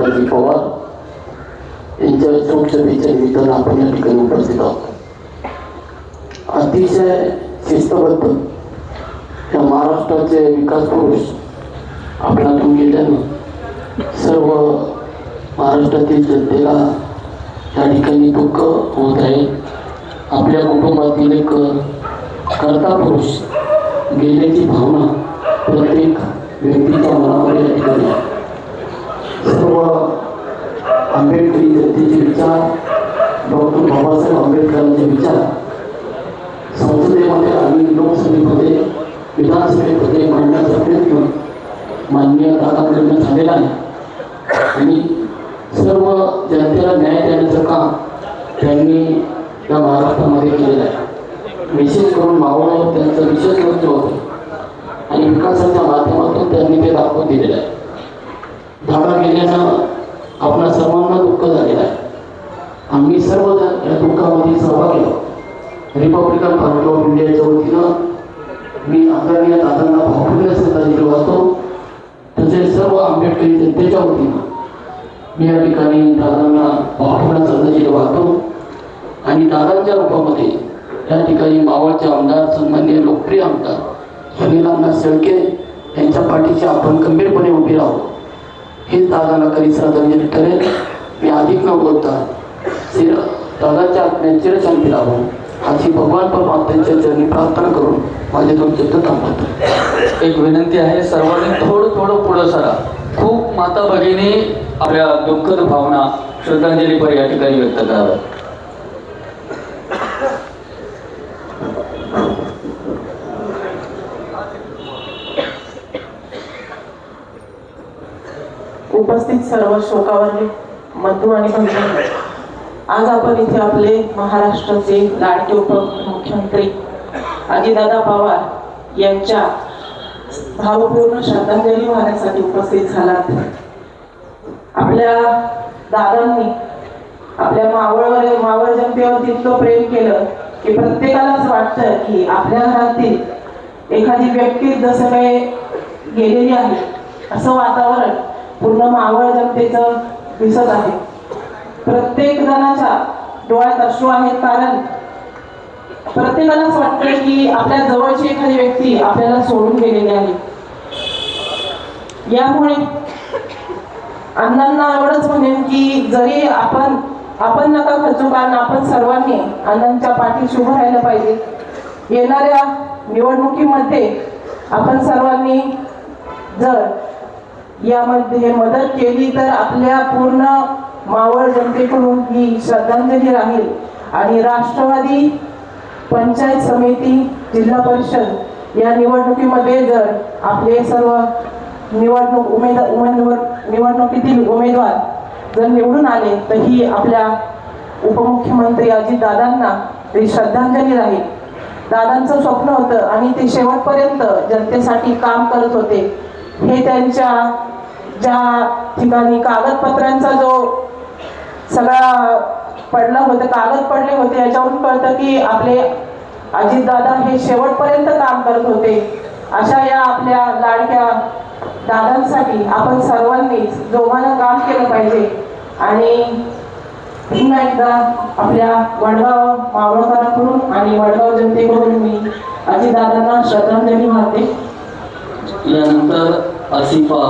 अजित पवार यांच्या सोक्षतेच्या निमित्तानं आपण या ठिकाणी उपस्थित आहोत अतिशय शिस्तबद्ध या महाराष्ट्राचे विकास पुरुष आपल्यातून गेल्यानं सर्व महाराष्ट्रातील जनतेला या ठिकाणी दुःख होत आहे आपल्या कुटुंबातील एक कर्ता पुरुष गेल्याची भावना प्रत्येक व्यक्तीच्या मनामध्ये या ठिकाणी आंबेडकरी जनतेचे विचार डॉक्टर बाबासाहेब आंबेडकरांचे विचार. संसदेमध्ये आणि लोकसभेमध्ये विधानसभेमध्ये मांडण्याचा प्रयत्न माननीय दादांकडनं झालेला आहे. आणि सर्व जनतेला न्याय देण्याचं काम त्यांनी या महाराष्ट्रामध्ये केलेलं आहे. विशेष करून मावळ त्यांचं विशेष लक्ष होतं. आणि विकासाच्या माध्यमातून त्यांनी ते दाखवून दिलेलं आहे. धाडा गेल्यानं आपल्या सर्वांना दुःख झालेलं आहे. आम्ही सर्वजण या दुःखामध्ये सहभागी आहोत. रिपब्लिकन पार्टी ऑफ इंडियाच्या वतीनं मी आदरणीय दादांना भावपूर्ण श्रद्धांजली वाहतो तसेच सर्व आंबेडकरी जनतेच्या वतीनं मी या ठिकाणी दादांना भावपूर्ण श्रद्धांजली वाहतो आणि दादांच्या रूपामध्ये या ठिकाणी मावळचे आमदार सन्मान्य लोकप्रिय आमदार सुनीलांना शेळके यांच्या पाठीशी आपण गंभीरपणे उभे राहू. हेच दादाला कधी श्रद्धांजली ठरेल मी अधिक न बोलता चिर दादाच्या आत्म्या चिरशांती लावू अशी भगवान परमात्म्यांच्या चरणी प्रार्थना करून माझे दोन शब्द थांबवतो. एक विनंती आहे सर्वांनी थोडं थोडं पुढं सरा. खूप माता भगिनी आपल्या दुःखद भावना श्रद्धांजलीपर या ठिकाणी व्यक्त कराव्यात. उपस्थित सर्व शोकावरले बंधू आणि भगिनी आज आपण इथे आपले महाराष्ट्राचे लाडके उपमुख्यमंत्री अजितदादा पवार यांच्या भावपूर्ण श्रद्धांजली वाहण्यासाठी उपस्थित झालात. आपल्या दादांनी आपल्या मावळवर मावळ जनतेवर तितकं प्रेम केलं की प्रत्येकालाच वाटतं की आपल्या घरातील एखादी व्यक्ती जसं काही गेलेली आहे असं वातावरण पूर्ण मावळ जनतेचं दिसत आहे. प्रत्येक जणाच्या डोळ्यात अश्रू आहेत कारण प्रत्येकालाच वाटतं की आपल्या जवळची एखादी व्यक्ती आपल्याला सोडून गेलेली आहे. यामुळे अण्णांना एवढंच म्हणेन की जरी आपण आपण नका खचू कारण आपण सर्वांनी अण्णांच्या पाठीशी उभं राहिलं पाहिजे. येणाऱ्या निवडणुकीमध्ये आपण सर्वांनी जर यामध्ये मदत केली तर आपल्या पूर्ण मावळ जनतेकडून ही श्रद्धांजली राहील. आणि राष्ट्रवादी पंचायत समिती जिल्हा परिषद या निवडणुकीमध्ये जर आपले सर्व निवडणूक उमेद उमेदवार निवडणुकीतील उमेदवार जर निवडून आले तर ही आपल्या उपमुख्यमंत्री अजितदादांना ही श्रद्धांजली राहील. दादांचं स्वप्न होतं आणि ते शेवटपर्यंत जनतेसाठी काम करत होते. हे त्यांच्या ज्या ठिकाणी कागदपत्रांचा जो सगळा पडला होतं कागद पडले होते याच्यावरून कळतं की आपले अजितदादा हे शेवटपर्यंत काम करत होते. अशा या आपल्या लाडक्या दादांसाठी आपण सर्वांनीच जोमानं काम केलं पाहिजे. आणि पुन्हा एकदा आपल्या वडगाव मावळकरांकडून आणि वडगाव जनतेकडून मी अजितदादांना श्रद्धांजली वाहते. नंतर असिफा